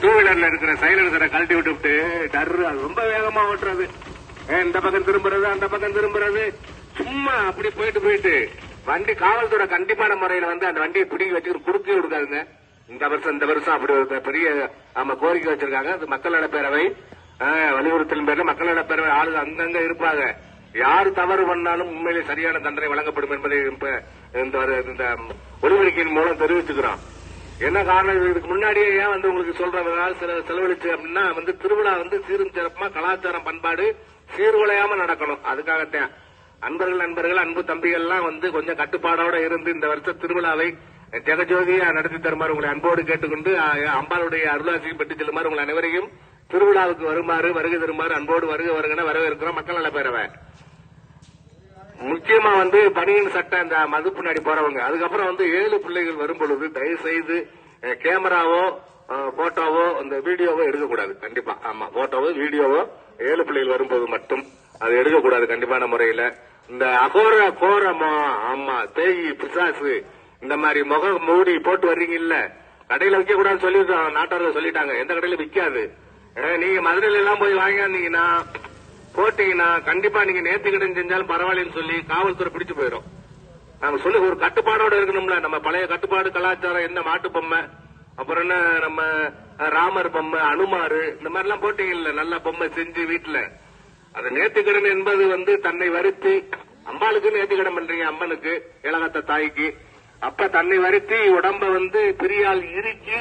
Two வீலர்ல இருக்கிற சைலன்சரை கழட்டி விட்டுவிட்டு டர்ரு அது ரொம்ப வேகமா ஓட்டுறது. இந்த பக்கம் திரும்புறது அந்த பக்கம் திரும்புறது. சும்மா அப்படி போயிட்டு போயிட்டு. வண்டி காவல்துறை கண்டிப்பான முறையில வந்து அந்த வண்டியை பிடிக்க வச்சுக்கிட்டு குறுக்கி விடுக்காதுங்க இந்த வருஷம் இந்த வருஷம் அப்படி ஒரு பெரிய நம்ம கோரிக்கை வச்சிருக்காங்க. அது மக்கள் நலப்பேரவை வலியுறுத்தலும் பேர்ல மக்கள் நலப்பேரவை ஆளுங்க அங்கங்க இருப்பாங்க. யார் தவறு பண்ணாலும் உண்மையிலே சரியான தண்டனை வழங்கப்படும் என்பதை இந்த ஒரு- இந்த மூலம் தெரிவிச்சுக்கிறோம். என்ன காரணம்? இதுக்கு முன்னாடியே ஏன் வந்து உங்களுக்கு சொல்றதுனால சில செலவழிச்சு அப்படின்னா வந்து திருவிழா வந்து சீரும் சிறப்புமா கலாச்சாரம் பண்பாடு சீர்குலையாம நடக்கணும். அதுக்காகத்தான். அன்பர்கள் நண்பர்கள் அன்பு தம்பிகள்லாம் வந்து கொஞ்சம் கட்டுப்பாடோட இருந்து இந்த வருஷ திருவிழாவை ஜெகஜோதியா நடத்தி தருமாறு உங்களை அன்போடு கேட்டுக்கொண்டு அம்பாளுடைய அருளாசியும் பெற்று செல்லுமாறு உங்கள் அனைவரையும் திருவிழாவுக்கு வருமாறு வருகை தருமாறு அன்போடு வருக வருகன வரவேற்கிறோம். மக்கள் நல பேரவை முக்கியமா வந்து பனியன் சட்டை இந்த மது பின்னாடி போறவங்க. அதுக்கப்புறம் வந்து ஏழு பிள்ளைகள் வரும் பொழுது தயவு செய்து கேமராவோ போட்டோவோ இந்த வீடியோவோ எடுக்கக்கூடாது. கண்டிப்பா. ஆமா போட்டோவோ வீடியோவோ ஏழு பிள்ளைகள் வரும்போது மட்டும் அது எடுக்கக்கூடாது கண்டிப்பான முறையில. இந்த அகோர கோரமோ ஆமா தேயி பிசாசு இந்த மாதிரி முக மூடி போட்டு வர்றீங்கல்ல கடையில விற்க கூடாதுன்னு சொல்லி நாட்டார்கள் சொல்லிட்டாங்க. எந்த கடையில விற்காது நீங்க மதுரையில எல்லாம் போய் வாங்கியிருந்தீங்கன்னா போட்டீங்கன்னா கண்டிப்பா நீங்க நேர்த்தி கடன் செஞ்சாலும் பரவாயில்லன்னு சொல்லி காவல்துறை பிடிச்சு போயிடும். நாங்க சொல்லி ஒரு கட்டுப்பாடோட இருக்கணும்ல. நம்ம பழைய கட்டுப்பாடு கலாச்சாரம் என்ன மாட்டு பொம்மை? அப்புறம் என்ன நம்ம ராமர் பொம்மை அனுமாரு இந்த மாதிரி எல்லாம் போட்டீங்கல்ல நல்ல பொம்மை செஞ்சு வீட்டுல அது நேர்த்திக்கடன் என்பது வந்து தன்னை வருத்தி அம்பாளுக்கு நேர்த்திக்கடன் பண்றீங்க அம்மனுக்கு இளகத்த தாய்க்கு. அப்ப தன்னை வருத்தி உடம்ப வந்து பிரியால் இறுக்கி